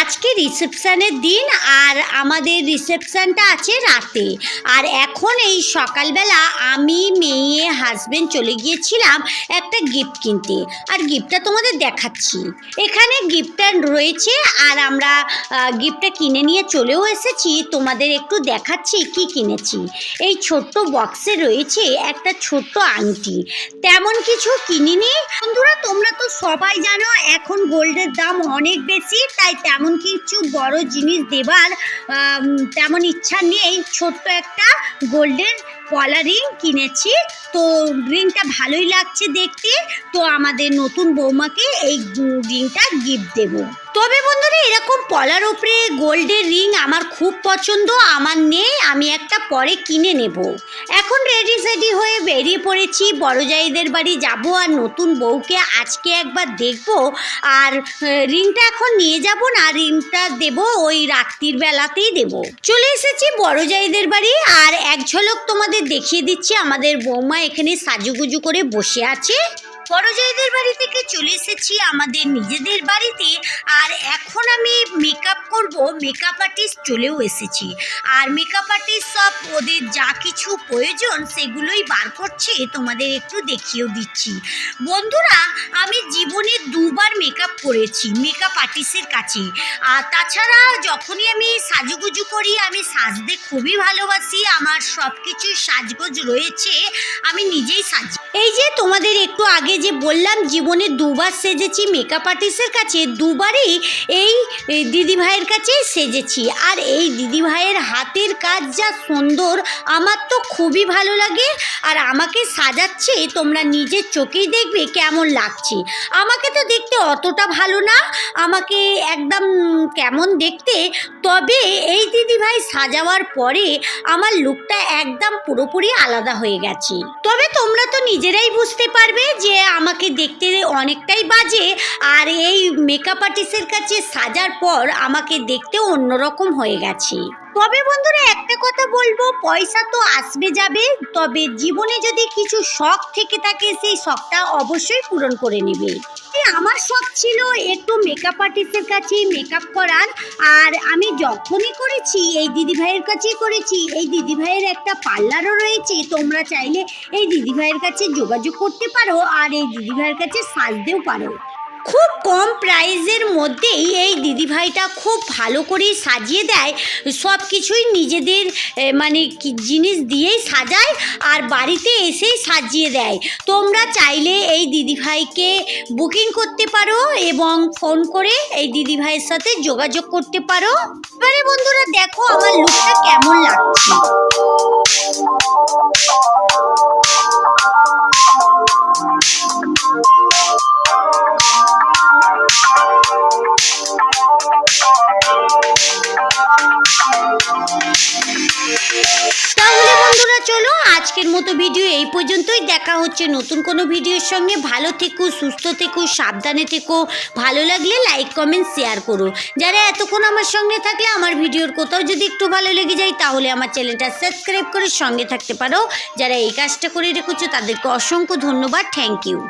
আজকে রিসেপশানের দিন আর আমাদের রিসেপশানটা আছে রাতে। আর এখন এই সকালবেলা আমি, মেয়ে হাজবেন্ড চলে গিয়েছিলাম একটা গিফট কিনতে। আর গিফটটা তোমাদের দেখাচ্ছি। এখানে গিফটটা রয়েছে আর আমরা গিফটটা কিনে নিয়ে চলেও এসেছি। তোমাদের একটু দেখাচ্ছি কি কিনেছি। এই ছোট্ট বক্সে রয়েছে একটা ছোট্ট আংটি। তেমন কিছু কিনিনি। বন্ধুরা, তোমরা তো সবাই জানো এখন গোল্ডের দাম অনেক বেশি, তাই তেমন কিছু বড় জিনিস দেবার তেমন ইচ্ছা নেই। ছোট্ট একটা গোল্ডের পলা রিং কিনেছি। তো রিংটা ভালোই লাগছে দেখতে। তো আমাদের নতুন বৌমাকে এই রিংটা গিফট দেবো। তবে বন্ধুরা, এরকম পলার উপরে গোল্ডের রিং আমার খুব পছন্দ, আমার নেই, আমি একটা পরে কিনে নেব। এখন রেডি সেডি হয়ে বেরিয়ে পড়েছি, বড় জাইদের বাড়ি যাব আর নতুন বউকে আজকে একবার দেখব। আর রিংটা এখন নিয়ে যাব না, রিংটা দেব ওই রাত্রির বেলাতেই দেব। চলে এসেছি বড় জাইদের বাড়ি, আর এক ঝলক তোমাদের দেখিয়ে দিচ্ছি, আমাদের বৌমা এখানে সাজুগুজু করে বসে আছে। বড় জায়দের বাড়ি থেকে চলে এসেছি? আমাদের নিজেদের বাড়িতে। আর এখন আমি মেকআপ করব মেকআপ আর্টিস্ট চলেও এসেছি। আর মেকআপ আর্টিস্ট সব ওদের যা কিছু প্রয়োজন সেগুলোই বার করছে, তোমাদের একটু দেখিয়েও দিচ্ছি। বন্ধুরা, আমি জীবনে দুবার মেকআপ করেছি মেকআপ আর্টিস্টের কাছে। আর তাছাড়া যখনই আমি সাজুগুজু করি, আমি সাজতে খুবই ভালোবাসি, আমার সব কিছু সাজগোজ রয়েছে, আমি নিজেই সাজি এই যে তোমাদের একটু আগে যে বললাম, জীবনে দুবার সেজেছি মেকআপ আর্টিস্টের কাছে, দুবারই এই দিদিভাইয়ের কাছে সেজেছি। আর এই দিদিভাইয়ের হাতের কাজ যা সুন্দর, আমার তো খুবই ভালো লাগে। আর আমাকে সাজাচ্ছে, তোমরা নিজের চোখেই দেখবে কেমন লাগছে। আমাকে তো দেখতে অতটা ভালো না। আমাকে একদম কেমন দেখতে। তবে এই দিদিভাই সাজাওয়ার পরে আমার লুকটা একদম পুরোপুরি আলাদা হয়ে গেছে। তবে তোমরা তো নিজেরাই বুঝতে পারবে যে আমাকে দেখতে অনেকটাই বাজে। আর এই মেকআপ আর্টিস্টের কাছে সাজার পর আমাকে দেখতে অন্যরকম হয়ে গেছে। তবে বন্ধুরা, একটা কথা বলব, পয়সা তো আসবে যাবে। তবে জীবনে যদি কিছু শখ থেকে থাকে, সেই শখটা অবশ্যই পূরণ করে নেবে। আমার শখ ছিল একটু মেকআপ আর্টিস্টের কাছে মেকআপ করার। আর আমি যখনই করেছি, এই দিদিভাইয়ের কাছেই করেছি, এই দিদিভাইয়ের একটা পার্লারও রয়েছে, তোমরা চাইলে এই দিদিভাইয়ের কাছে যোগাযোগ করতে পারো, আর এই দিদিভাইয়ের কাছে সাজতেও পারো। খুব কম প্রাইজের মধ্যেই এই দিদিভাইটা খুব ভালো করে সাজিয়ে দেয়। সব কিছুই নিজেদের মানে জিনিস দিয়েই সাজায় আর বাড়িতে এসেই সাজিয়ে দেয়। তোমরা চাইলে এই দিদিভাইকে বুকিং করতে পারো এবং ফোন করে এই দিদিভাইয়ের সাথে যোগাযোগ করতে পারো। এবারে বন্ধুরা, দেখো আমার লুকটা কেমন লাগছে। তাহলে বন্ধুরা চলো, আজকের মতো ভিডিও এই পর্যন্তই। দেখা হচ্ছে নতুন কোনো ভিডিওর সঙ্গে। ভালো থেকো, সুস্থ থেকো, সাবধানে থেকো। ভালো লাগলে লাইক কমেন্ট শেয়ার করো। যারা এতক্ষণ আমার সঙ্গে থাকলে, আমার ভিডিওর কোথাও যদি একটু ভালো লেগে যায়, তাহলে আমার চ্যানেলটা সাবস্ক্রাইব করে সঙ্গে থাকতে পারো। যারা এই কাজটা করে রেখেছো, তাদেরকে অসংখ্য ধন্যবাদ। Thank you